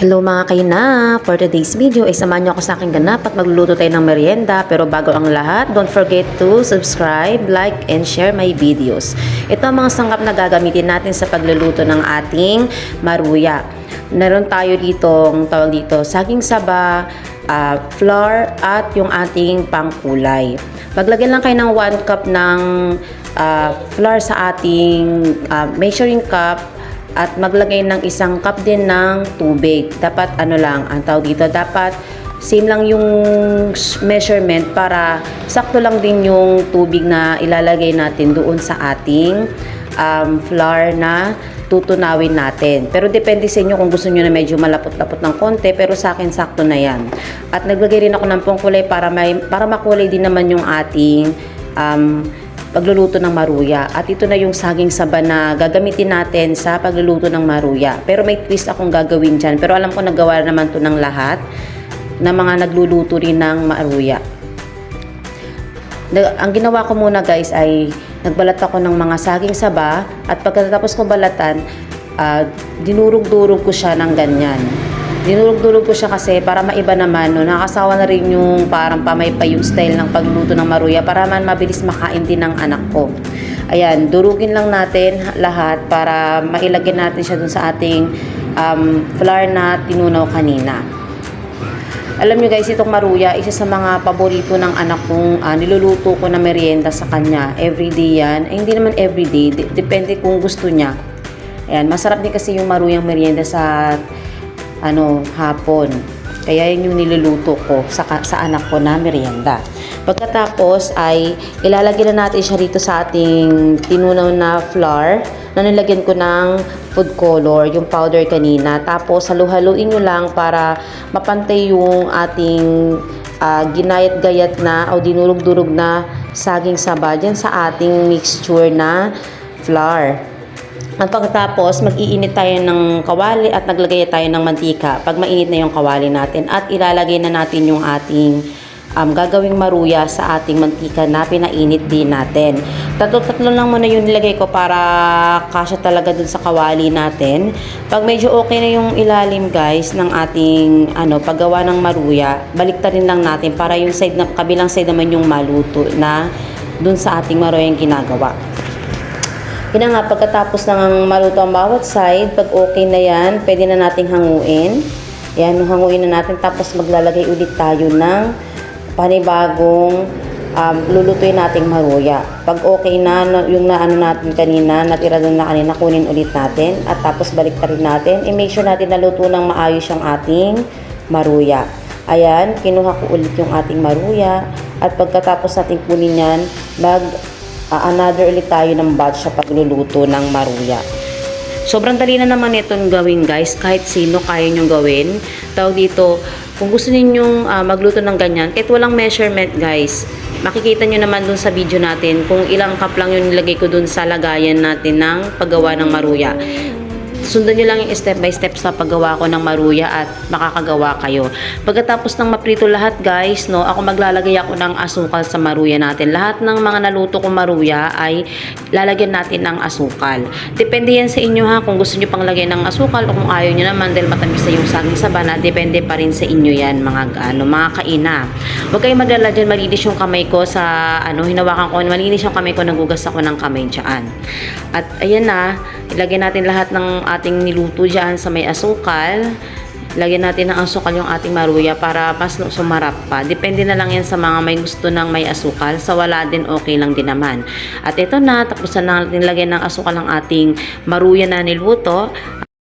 Hello mga kaina! For today's video ay samahan niyo ako sa aking ganap at magluluto tayo ng merienda. Pero bago ang lahat, don't forget to subscribe, like, and share my videos. Ito ang mga sangkap na gagamitin natin sa pagluluto ng ating maruya. Meron tayo dito, ang tawag dito, saging saba, ah, flour, at yung ating pangkulay. Maglagyan lang kayo ng 1 cup ng ah, flour sa ating ah, measuring cup at maglagay ng isang cup din ng tubig. Dapat ano lang, ang tawag dito, dapat same lang yung measurement para sakto lang din yung tubig na ilalagay natin doon sa ating um, flour na tutunawin natin. Pero depende sa inyo kung gusto nyo na medyo malapot-lapot ng konti, pero sa akin sakto na yan. At naglagay rin ako ng pangkulay para, may, para makulay din naman yung ating um, pagluluto ng maruya. At ito na yung saging saba na gagamitin natin sa pagluluto ng maruya. Pero may twist akong gagawin dyan. Pero alam ko nagawa naman to ng lahat na mga nagluluto rin ng maruya. Ang ginawa ko muna guys ay nagbalat ako ng mga saging saba at pagkatapos ko balatan, ah, dinurog-durog ko siya ng ganyan. Dinurog-durog ko siya kasi para maiba naman, no, nakasawa na rin yung parang pamaypay yung style ng pagluto ng maruya para man mabilis makain din ng anak ko. Ayan, durugin lang natin lahat para mailagay natin siya dun sa ating um, flour na tinunaw kanina. Alam nyo guys, itong maruya, isa sa mga paborito ng anak kong ah, niluluto ko na merienda sa kanya. Everyday yan. Eh, hindi naman everyday. Depende kung gusto niya. Ayan, masarap din kasi yung maruyang merienda sa ano, hapon. Kaya yun yung niluluto ko sa, sa anak ko na merienda. Pagkatapos ay ilalagay na natin siya rito sa ating tinunaw na flour na nilagyan ko ng food color, yung powder kanina. Tapos halu-haluin nyo lang para mapantay yung ating ah, ginayat-gayat na o dinurog-durog na saging saba dyan sa ating mixture na flour. At pagkatapos, mag-iinit tayo ng kawali at naglagay tayo ng mantika pag mainit na yung kawali natin. At ilalagay na natin yung ating um, gagawing maruya sa ating mantika na pinainit din natin. Tatlo-tatlo lang muna yung nilagay ko para kasya talaga dun sa kawali natin. Pag medyo okay na yung ilalim guys ng ating ano, paggawa ng maruya, baliktarin lang natin para yung side na, kabilang side naman yung maluto na dun sa ating maruyang ginagawa. Yun nga, pagkatapos ng maluto ang bawat side, pag okay na yan, pwede na nating hanguin. Yan, hanguin na natin. Tapos maglalagay ulit tayo ng panibagong um, lulutuin nating maruya. Pag okay na, yung naano natin kanina, natira doon na kanina, kunin ulit natin. At tapos balik rin natin. I-make sure natin na luto ng maayos yung ating maruya. Ayan, kinuha ko ulit yung ating maruya. At pagkatapos natin kunin yan, mag Ah, another ulit tayo ng batch sa pagluluto ng maruya. Sobrang dali na naman itong gawin guys, kahit sino kaya nyong gawin. Tawag dito, kung gusto ninyong ah, magluto ng ganyan, kahit walang measurement guys, makikita nyo naman dun sa video natin kung ilang cup lang yung nilagay ko dun sa lagayan natin ng paggawa ng maruya. Sundan nyo lang yung step by step sa paggawa ko ng maruya at makakagawa kayo. Pagkatapos ng maprito lahat guys, no, ako maglalagay ako ng asukal sa maruya natin. Lahat ng mga naluto kong maruya ay lalagyan natin ng asukal. Depende yan sa inyo ha, kung gusto nyo pang lagyan ng asukal o kung ayaw nyo naman dahil matamis na yung saging sabana, depende pa rin sa inyo yan mga, ano, mga kaina. Huwag kayong maglala dyan, malinis yung kamay ko sa, ano, hinawakan ko, malinis yung kamay ko, nagugas ako ng kamay dyan. At ayan na, ilagay natin lahat ng ating niluto dyan sa may asukal. Lagyan natin ng asukal yung ating maruya para mas sumarap pa. Depende na lang yan sa mga may gusto ng may asukal. Sa wala din, okay lang din naman. At ito na, tapos na natin lagyan ng asukal ang ating maruya na niluto.